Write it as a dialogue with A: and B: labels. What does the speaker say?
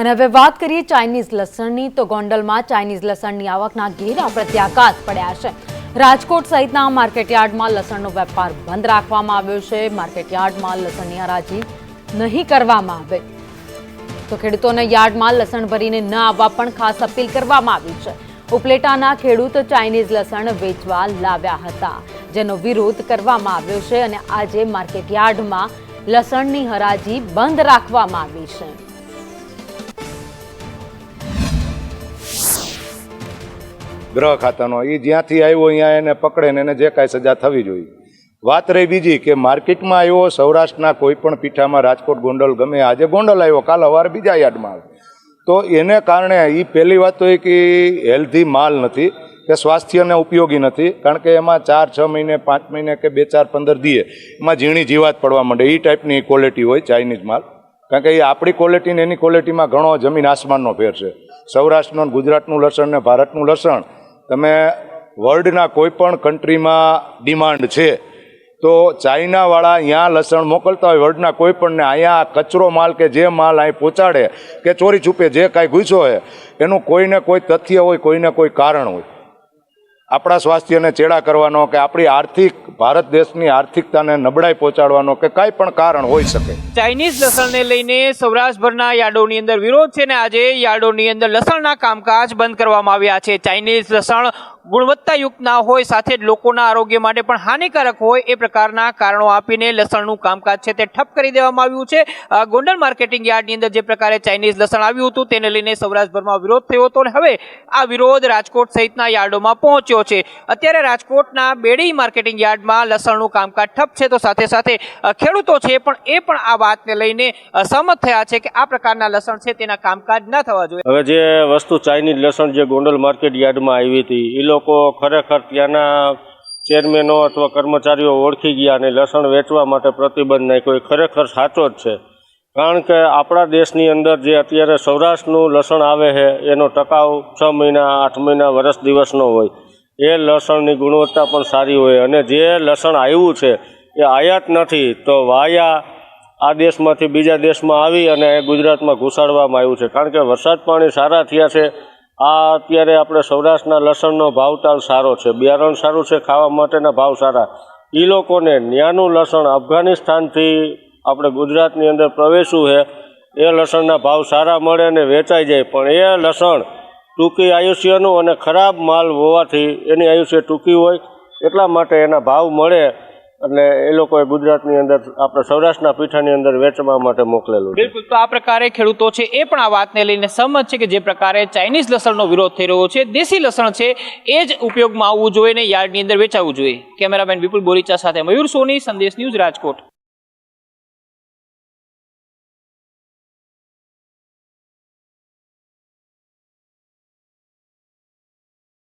A: અને હવે વાત કરીએ ચાઇનીઝ લસણની, તો ગોંડલમાં ચાઇનીઝ લસણની આવકના ઘેરા પ્રત્યાઘાત પડ્યા છે. રાજકોટ સહિતના માર્કેટયાર્ડમાં લસણનો વેપાર બંધ રાખવામાં આવ્યો છે. માર્કેટયાર્ડમાં લસણની હરાજી નહીં કરવામાં આવે. તો ખેડૂતોને યાર્ડમાં લસણ ભરીને ન આવવા પણ ખાસ અપીલ કરવામાં આવી છે. ઉપલેટાના ખેડૂત ચાઇનીઝ લસણ વેચવા લાવ્યા હતા, જેનો વિરોધ કરવામાં આવ્યો છે અને આજે માર્કેટયાર્ડમાં લસણની હરાજી બંધ રાખવામાં આવી છે.
B: ગ્રહ ખાતાનો એ જ્યાંથી આવ્યો અહીંયા એને પકડે ને એને જે કાંઈ સજા થવી જોઈએ. વાત રહી બીજી કે માર્કેટમાં આવ્યો, સૌરાષ્ટ્રના કોઈ પણ પીઠામાં રાજકોટ ગોંડલ ગમે, આજે ગોંડલ આવ્યો, કાલ અવાર બીજા યાર્ડમાં આવે તો એને કારણે એ પહેલી વાત તો એ કે હેલ્ધી માલ નથી, કે સ્વાસ્થ્યને ઉપયોગી નથી, કારણ કે એમાં ચાર, છ મહિને, પાંચ મહિને કે બે, ચાર, પંદર દીએ, એમાં ઝીણી જીવાત પડવા માંડે એ ટાઈપની ક્વોલિટી હોય ચાઇનીઝ માલ. કારણ કે એ આપણી ક્વોલિટી ને એની ક્વોલિટીમાં ઘણો જમીન આસમાનનો ફેર છે. સૌરાષ્ટ્રનું ગુજરાતનું લસણ ને ભારતનું લસણ તમે વર્લ્ડના કોઈ પણ કન્ટ્રીમાં ડિમાન્ડ છે, તો ચાઇનાવાળા અહીંયા લસણ મોકલતા હોય, વર્લ્ડના કોઈ પણ ને અહીંયા કચરો માલ કે જે માલ અહીં પહોંચાડે કે ચોરી છુપે, જે કાંઈ ઘૂસ્યો હોય, એનું કોઈને કોઈ તથ્ય હોય, કોઈને કોઈ કારણ હોય. આપણા સ્વાસ્થ્યને ચેડા કરવાનો કે આપણી આર્થિક, ભારત દેશની આર્થિકતાને નબળાઈ પહોંચાડવાનો કે કાંઈ પણ કારણ હોઈ શકે.
C: ચાઇનીઝ લસણને લઈને સૌરાષ્ટ્રભરના યાર્ડોની અંદર વિરોધ છે ને આજે યાર્ડોની અંદર લસણના કામકાજ બંધ કરવામાં આવ્યા છે. ચાઇનીઝ લસણ ગુણવત્તાયુક્ત ના હોય, સાથે જ લોકોના આરોગ્ય માટે પણ હાનિકારક હોય એ પ્રકારના કારણો આપીને લસણનું કામકાજ છે તે ઠપ કરી દેવામાં આવ્યું છે. ગોંડલ માર્કેટિંગ યાર્ડની અંદર જે પ્રકારે ચાઇનીઝ લસણ આવ્યું હતું તેને લઈને સૌરાષ્ટ્રભરમાં વિરોધ થયો હતો અને હવે આ વિરોધ રાજકોટ સહિતના યાર્ડોમાં પહોંચ્યો છે. અત્યારે રાજકોટના બેડી માર્કેટિંગ યાર્ડમાં લસણનું કામકાજ ઠપ છે તો સાથે સાથે ખેડૂતો છે પણ એ પણ આ વાતને લઈને સહમત થયા છે કે આ પ્રકારના લસણ છે તેના કામકાજ ન થવા જોઈએ.
D: હવે જે વસ્તુ ચાઇનીઝ લસણ જે ગોંડલ માર્કેટ યાર્ડમાં આવી હતી એ લોકો ખરેખર ત્યાંના ચેરમેનો અથવા કર્મચારીઓ ઓળખી ગયા અને લસણ વેચવા માટે પ્રતિબંધ નાખ્યો. એ ખરેખર સાચો જ છે. કારણ કે આપણા દેશની અંદર જે અત્યારે સૌરાષ્ટ્રનું લસણ આવે છે, એનો ટકાઉ છ મહિના, આઠ મહિના વર્ષ દિવસનો હોય. એ લસણની ગુણવત્તા પણ સારી હોય અને જે લસણ આવ્યું છે, એ આયાત નથી, તો વાયા આ દેશમાંથી બીજા દેશમાં આવી અને ગુજરાતમાં ઘુસાડવામાં આવ્યું છે. કારણ કે વરસાદ પાણી સારા થયા છે આ અત્યારે આપણે સૌરાષ્ટ્રના લસણનો ભાવતાલ સારો છે, બિયારણ સારું છે, ખાવા માટેના ભાવ સારા. એ લોકોને ન્યાનું લસણ અફઘાનિસ્તાનથી આપણે ગુજરાતની અંદર પ્રવેશવું છે, એ લસણના ભાવ સારા મળે અને વેચાઈ જાય. પણ એ લસણ ટૂંકી આયુષ્યનું અને ખરાબ માલ હોવાથી એની આયુષ્ય ટૂંકી હોય, એટલા માટે એના ભાવ મળે. એટલે એ લોકોએ ગુજરાતની અંદર આપણે સૌરાષ્ટ્રના પીઠાની અંદર વેચવા માટે મોકલેલું
C: બિલકુલ. તો આ પ્રકારે ખેડૂતો છે એ પણ આ વાતને લઈને સહમત છે કે જે પ્રકારે ચાઇનીઝ લસણનો વિરોધ થઈ રહ્યો છે, દેશી લસણ છે, એ જ ઉપયોગમાં આવવું જોઈએ ને યાર્ડની અંદર વેચાવવું જોઈએ. કેમેરામેન વિપુલ બોરીચા સાથે મયુર સોની, સંદેશ ન્યૂઝ રાજકોટ.